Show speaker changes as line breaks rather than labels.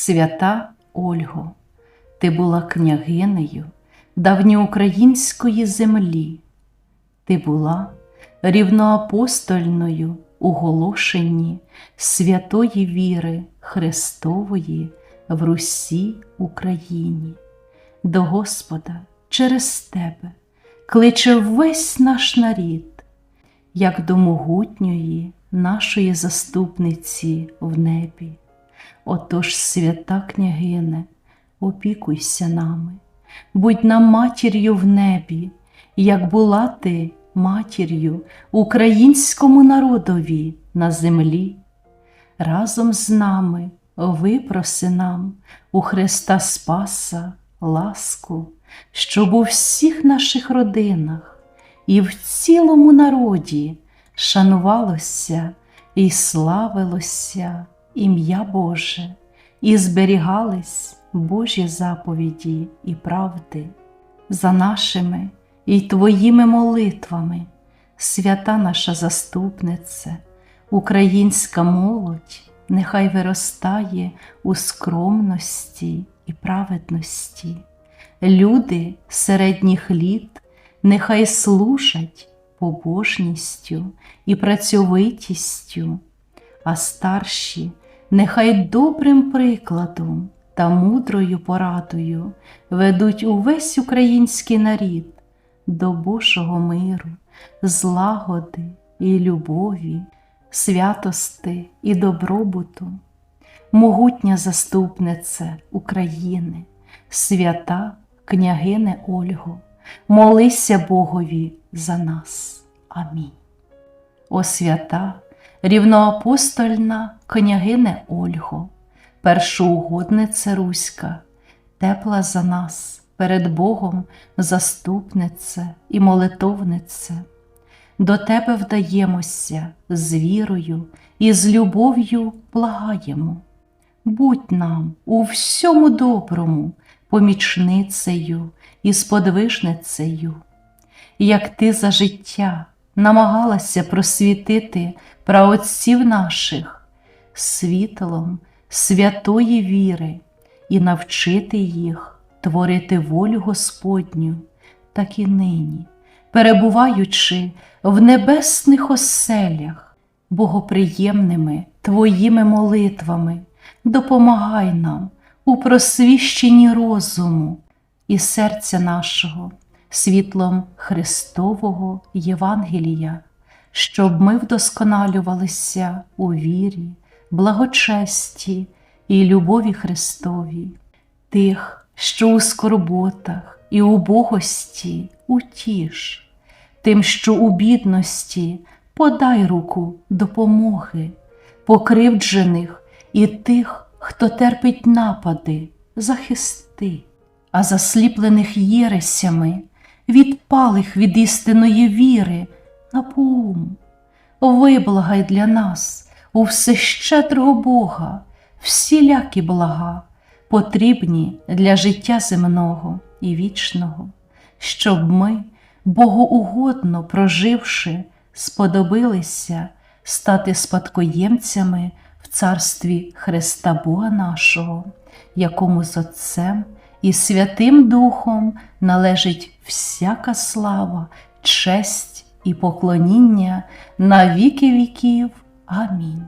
Свята Ольго, ти була княгинею давньоукраїнської землі, ти була рівноапостольною у голошенні святої віри Христової в Русі Україні. До Господа через тебе кличе весь наш нарід, як до могутньої нашої заступниці в небі. Отож, свята княгине, опікуйся нами, будь нам матір'ю в небі, як була ти матір'ю українському народові на землі. Разом з нами випроси нам у Христа Спаса ласку, щоб у всіх наших родинах і в цілому народі шанувалося і славилося ім'я Боже, і зберігались Божі заповіді і правди за нашими і Твоїми молитвами, свята наша заступниця, українська молодь, нехай виростає у скромності і праведності. Люди середніх літ нехай служать побожністю і працьовитістю, а старші нехай добрим прикладом та мудрою порадою ведуть увесь український нарід до Божого миру, злагоди і любові, святости і добробуту, могутня заступниця України, свята княгине Ольго, молися Богові за нас. Амінь. О свята, рівноапостольна княгине Ольго, першоугодниця Руська, тепла за нас перед Богом заступниця і молитовниця. До тебе вдаємося з вірою і з любов'ю благаємо. Будь нам у всьому доброму помічницею і сподвижницею, як ти за життя намагалася просвітити праотців наших світлом святої віри і навчити їх творити волю Господню, так і нині, перебуваючи в небесних оселях, богоприємними Твоїми молитвами, допомагай нам у просвіщенні розуму і серця нашого, світлом Христового Євангелія, щоб ми вдосконалювалися у вірі, благочесті і любові Христовій, тих, що у скорботах і убогості утіш, тим, що у бідності подай руку допомоги, покривджених і тих, хто терпить напади, захисти, а засліплених єресями, відпалих від істинної віри, напоум, виблагай для нас у всещедрого Бога, всілякі блага, потрібні для життя земного і вічного, щоб ми, богоугодно проживши, сподобилися стати спадкоємцями в царстві Христа Бога нашого, якому з Отцем і Святим Духом належить всяка слава, честь і поклоніння на віки віків. Амінь.